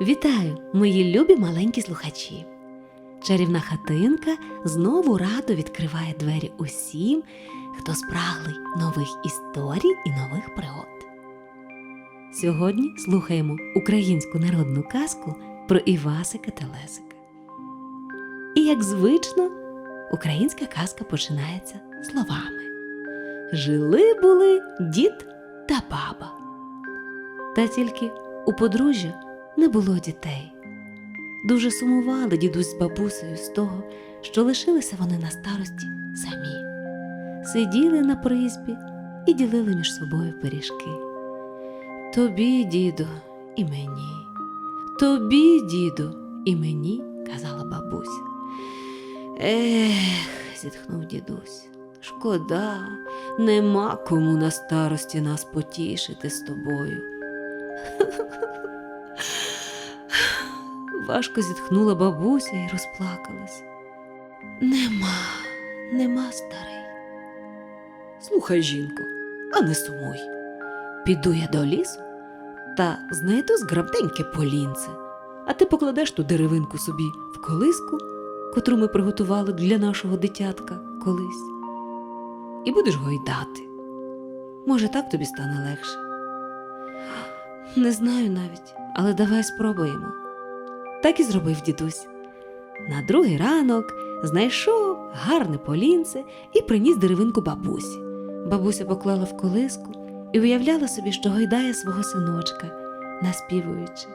Вітаю, мої любі маленькі слухачі! Чарівна хатинка знову радо відкриває двері усім, хто спраглий нових історій і нових пригод. Сьогодні слухаємо українську народну казку про Івасика та Лесика. І, як звично, українська казка починається словами: Жили були дід та баба. Та тільки у подружжя не було дітей. Дуже сумували дідусь з бабусею з того, що лишилися вони на старості самі. Сиділи на призбі і ділили між собою пиріжки. Тобі, діду, і мені, тобі, діду, і мені, казала бабуся. Ех, зітхнув дідусь. Шкода, нема кому на старості нас потішити з тобою. Важко зітхнула бабуся і розплакалась. Нема, нема старий. Слухай, жінко, а не сумуй. Піду я до лісу та знайду зграбденьке полінце, а ти покладеш ту деревинку собі в колиску, котру ми приготували для нашого дитятка колись, і будеш гойдати. Може, так тобі стане легше. Не знаю навіть, але давай спробуємо. Так і зробив дідусь. На другий ранок знайшов гарне полінце і приніс деревинку бабусі. Бабуся поклала в колиску і уявляла собі, що гойдає свого синочка, наспівуючи.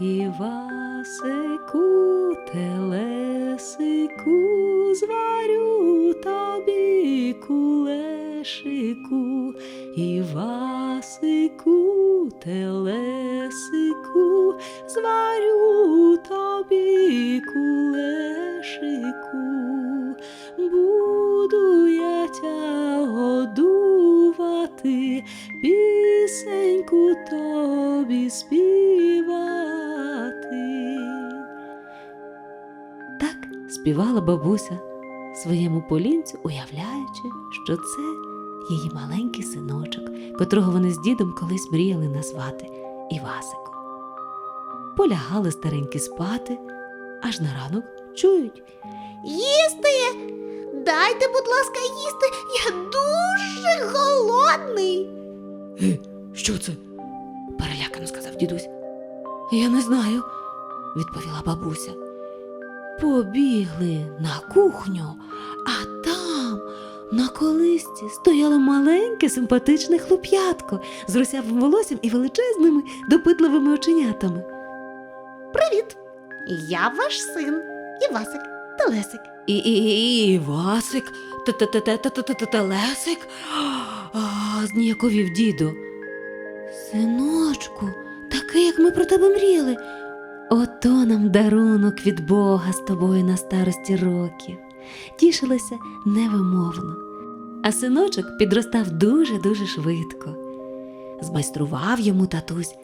Івасику, телесику, зварю тобі кулешику, Івасику, телесику, зварю тобі кулешику, буду я тя годувати, пісеньку тобі співати. Так співала бабуся своєму полінцю, уявляючи, що це її маленький синочок, котрого вони з дідом колись мріяли назвати Івасиком. Полягали старенькі спати, аж на ранок чують. Їсти! Дайте, будь ласка, їсти. Я дуже голодний. Е, що це? перелякано сказав дідусь. Я не знаю, відповіла бабуся. Побігли на кухню, а там на колисці стояло маленьке симпатичне хлоп'ятко з русявим волоссям і величезними допитливими оченятами. Привіт! Я ваш син Івасик Телесик. І, і, і, і Васик, Телесик, зніяковів діду. Синочку, такий, як ми про тебе мріяли. Ото нам дарунок від Бога з тобою на старості років. Тішилася невимовно. А синочок підростав дуже-дуже швидко. Змайстрував йому татусь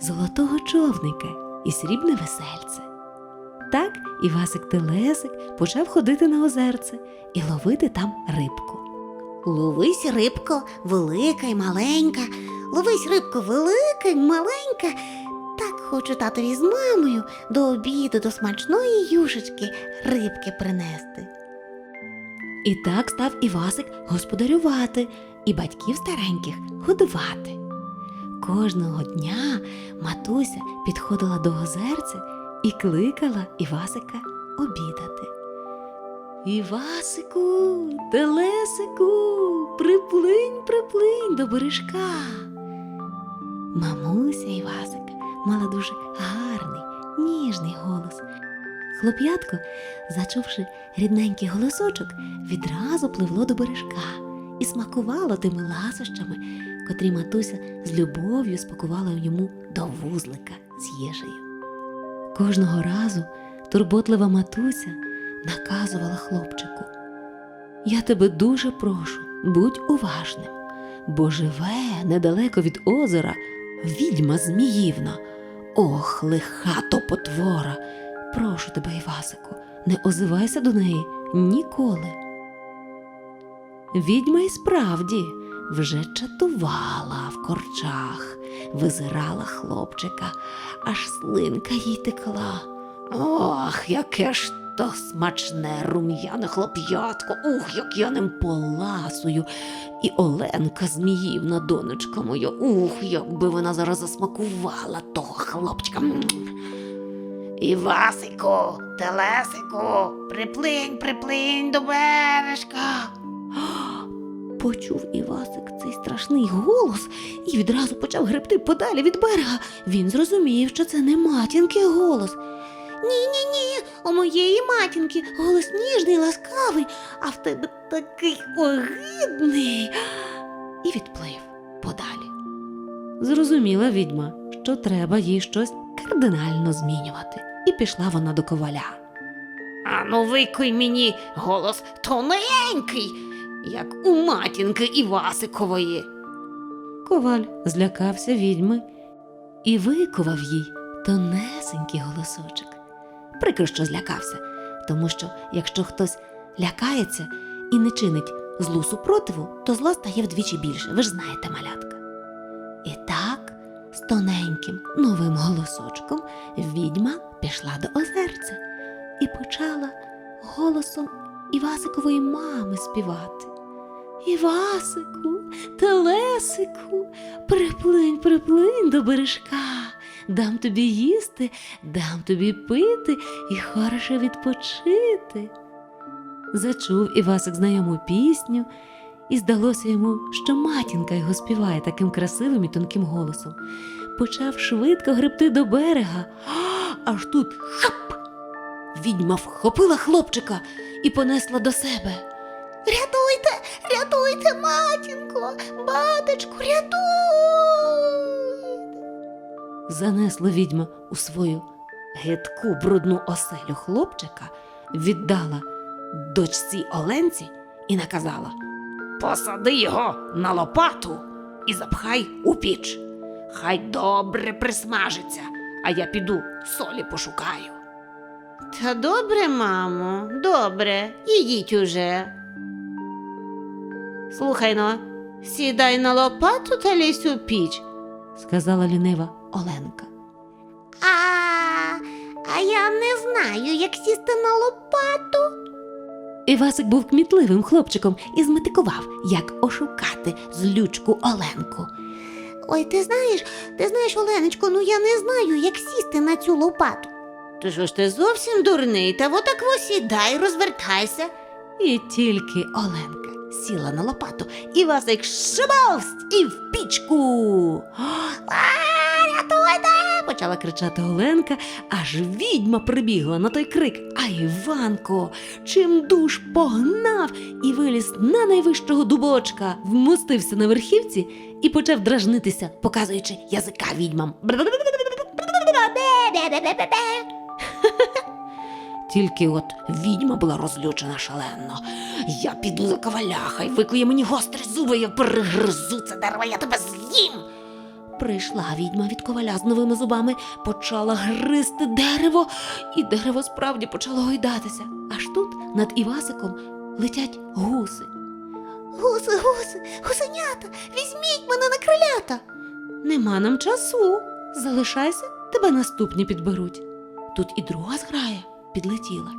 золотого човника і срібне весельце. Так Івасик Телесик почав ходити на озерце і ловити там рибку. Ловись, рибко, велика й маленька. Ловись, рибко, велика й маленька. Хочу татові з мамою до обіду до смачної юшечки рибки принести. І так став Івасик господарювати і батьків стареньких годувати. Кожного дня матуся підходила до озерця і кликала Івасика обідати. Івасику, телесику, приплинь, приплинь до бережка. Мамуся Івасика мала дуже гарний, ніжний голос. Хлоп'ятко, зачувши рідненький голосочок, відразу пливло до бережка і смакувало тими ласощами, котрі матуся з любов'ю спакувала йому до вузлика з їжею. Кожного разу турботлива матуся наказувала хлопчику. Я тебе дуже прошу, будь уважним, бо живе недалеко від озера відьма Зміївна. Ох, лиха то потвора. Прошу тебе, Івасику, не озивайся до неї ніколи. Відьма й справді вже чатувала в корчах, визирала хлопчика, аж слинка їй текла. Ох, яке ж то смачне рум'яне хлоп'ятко, ух, як я ним поласую. І Оленка Зміївна, донечка моя, ух, якби вона зараз засмакувала того хлопчика. Івасику, телесику, приплинь, приплинь до бережка. Почув Івасик цей страшний голос і відразу почав гребти подалі від берега. Він зрозумів, що це не матінки голос. Ні, ні, ні, у моєї матінки голос ніжний, ласкавий, а в тебе такий огидний. і відплив подалі. Зрозуміла відьма, що треба їй щось кардинально змінювати, і пішла вона до коваля. Ану, викуй мені голос тоненький, як у матінки Івасикової. Коваль злякався відьми і викував їй тонесенький голосочок. Прикро, що злякався, тому що якщо хтось лякається і не чинить злу супротиву, то зла стає вдвічі більше. Ви ж знаєте, малятка. І так, з тоненьким новим голосочком відьма пішла до озерця і почала голосом Івасикової мами співати. Івасику, телесику, приплинь, приплинь до бережка, дам тобі їсти, дам тобі пити і хороше відпочити. Зачув Івасик знайому пісню, і здалося йому, що матінка його співає таким красивим і тонким голосом. Почав швидко гребти до берега, аж тут хап! Відьма вхопила хлопчика і понесла до себе. Рятуйте, рятуйте, матінко, батечку, рятуйте. Занесла відьма у свою гидку брудну оселю хлопчика, віддала дочці Оленці і наказала Посади його на лопату і запхай у піч. Хай добре присмажиться, а я піду солі пошукаю. Та добре, мамо, добре, ідіть уже. Слухай но, сідай на лопату та лізь у піч. сказала лінива Оленка. А, а я не знаю, як сісти на лопату. Івасик був кмітливим хлопчиком і зметикував, як ошукати злючку Оленку. Ой, ти знаєш, ти знаєш, Оленочко, ну я не знаю, як сісти на цю лопату. То що ж ти зовсім дурний, та отак сідай, розвертайся. І тільки Оленка сіла на лопату, Івасик шибавсть і в пічку. А, рятуйте! Почала кричати Оленка, аж відьма прибігла на той крик. А Іванко чим душ погнав і виліз на найвищого дубочка, вмостився на верхівці і почав дражнитися, показуючи язика відьмам. Тільки от відьма була розлючена шалено. Я піду за коваля, хай викує мені гострі зуби, я перегризу це дерево, я тебе з'їм. Прийшла відьма від коваля з новими зубами, почала гризти дерево, і дерево справді почало гойдатися. Аж тут над Івасиком летять гуси. Гуси, гуси, гусенята, візьміть мене на крилята. Нема нам часу. Залишайся, тебе наступні підберуть. Тут і друга зграя підлетіла.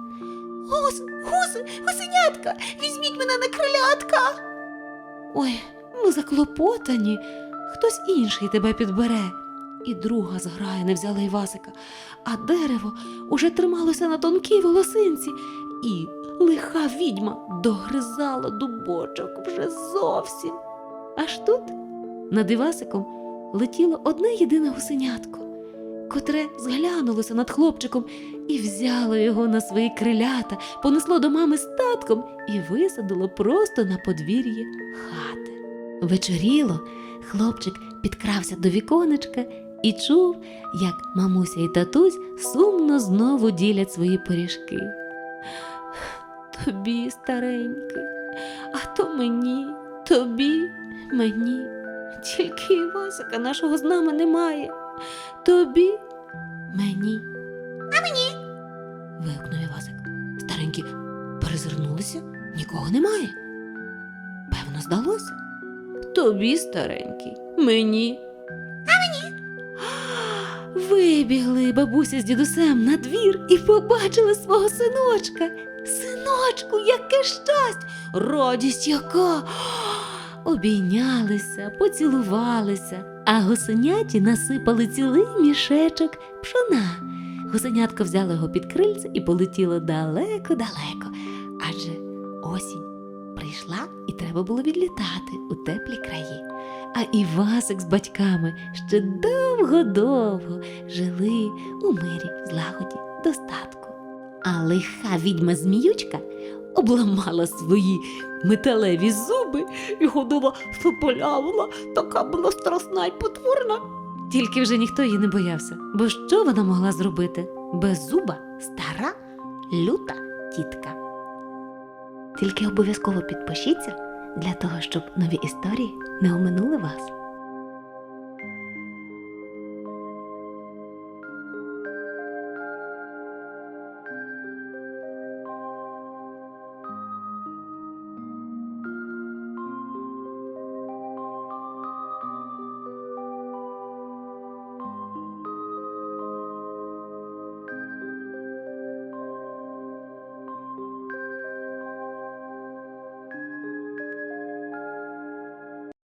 Гуси, гуси, гусенятка, візьміть мене на крилятка. Ой, ми заклопотані, хтось інший тебе підбере. І друга зграя не взяла Івасика, а дерево уже трималося на тонкій волосинці, і лиха відьма догризала дубочок вже зовсім. Аж тут над Івасиком летіло одне єдине гусенятко, котре зглянулося над хлопчиком і взяло його на свої крилята, понесло до мами з татком і висадило просто на подвір'ї хати. Вечоріло, хлопчик підкрався до віконечка і чув, як мамуся і татусь сумно знову ділять свої пиріжки. Тобі, старенький, а то мені, тобі, мені. Тільки Івасика нашого з нами немає. Тобі, мені. А мені. вигукнув Івасик. Старенькі перезирнулися, нікого немає. Певно, здалося. Тобі, старенький, мені. А мені. Вибігли бабуся з дідусем на двір і побачили свого синочка. Синочку, яке щастя! Радість яка! Обійнялися, поцілувалися, а гусеняті насипали цілий мішечок пшона. Гусенятко взяло його під крильце і полетіло далеко-далеко, адже осінь прийшла і треба було відлітати у теплі краї. А Івасик з батьками ще довго-довго жили у мирі, злагоді, достатку. А лиха відьма зміючка обламала свої металеві зуби і ходила пополявила, така була страсна й потворна. Тільки вже ніхто її не боявся, бо що вона могла зробити? Без зуба стара, люта тітка. Тільки обов'язково підпишіться для того, щоб нові історії не оминули вас.